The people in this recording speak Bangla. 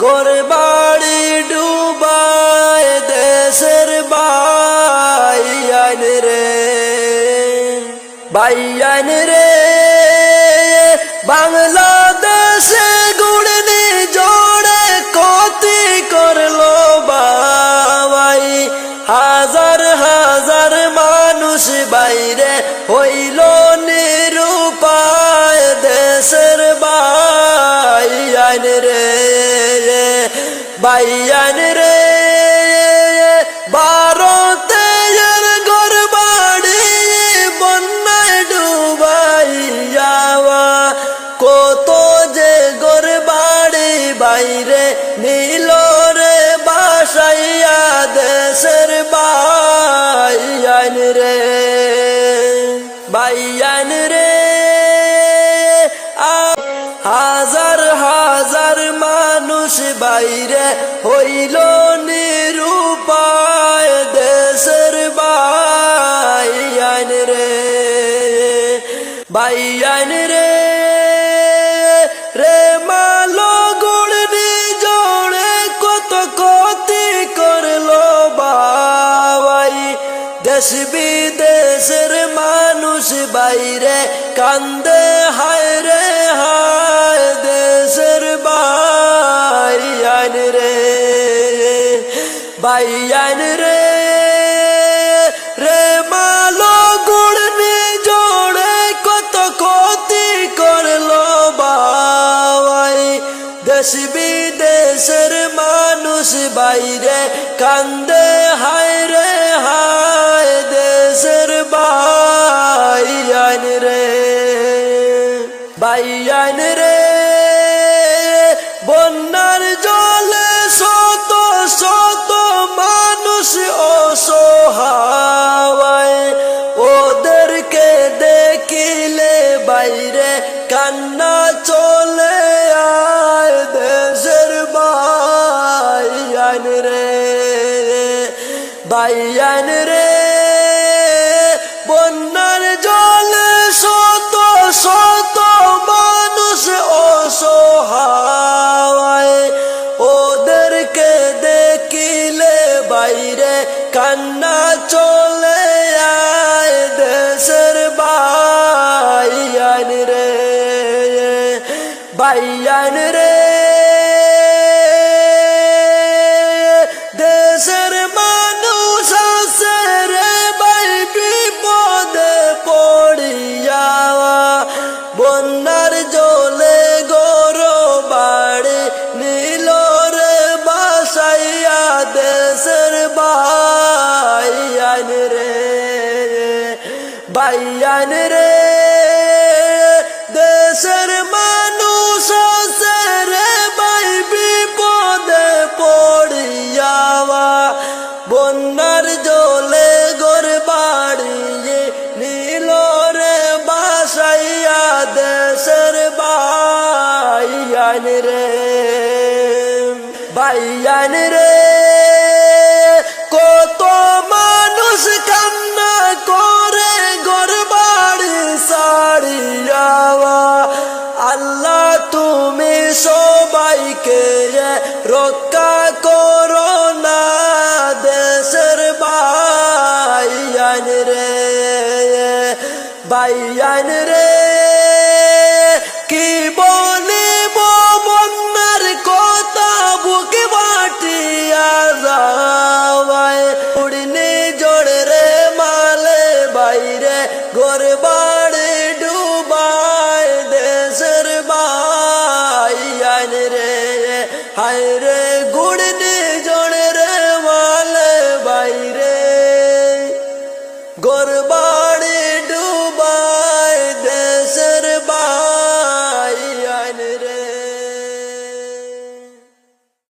বাংলাবাসীর বাড়ি ডুবায় দেশের বাই আইন রে। বাইয়ান রে। বাংলাদেশে গুড়নি জোড়ে কতি করল বাবাই। হাজার হাজার মানুষ বাইরে হইল বাইয়ান রে। বাইরে হইল নিরুপায় দেশের বাইয়ান রে বাইয়ান রে। রে মালো গুড়নি জোড়ে কত কতি করল বাবাই। দেশ বিদেশের মানুষ বাইরে কান্দে হায় রে হায়। বাইয়ান রে রে মালো গুড়নি জোড়ে কত ক্ষতি করল বাবাই। দেশ বিদেশের মানুষ বাইরে কান্দে, হায় রে হায় দেশের বাইয়ান রে। বাইয়ান রে কান্না চলে আয় দেশের বাইয়ান রে বাইয়ান রে। বন্যার জলে শত শত মানুষ অসহায়, ওদেরকে দেখিলে বাইরে কান্না চলে বাইয়ান রে। দেশের মানুষ আছে রে বাই বিপদে পড়িয়া। বন্যার জলে গর বাড়ি নীল রে বাইয়ান রে। দেশের মানুষ রে বাইয়ান রে। কত মানুষ কান্না করে গোর বাড়ি সারিয়াওয়া আল্লাহ তুমি সবাইকে রক্ষা করো না দেশের বাইয়ান রে বাইয়ান রে। কি বলিব হায় রে গুড়নি জড়ে রে মালে বাইরে। গরবা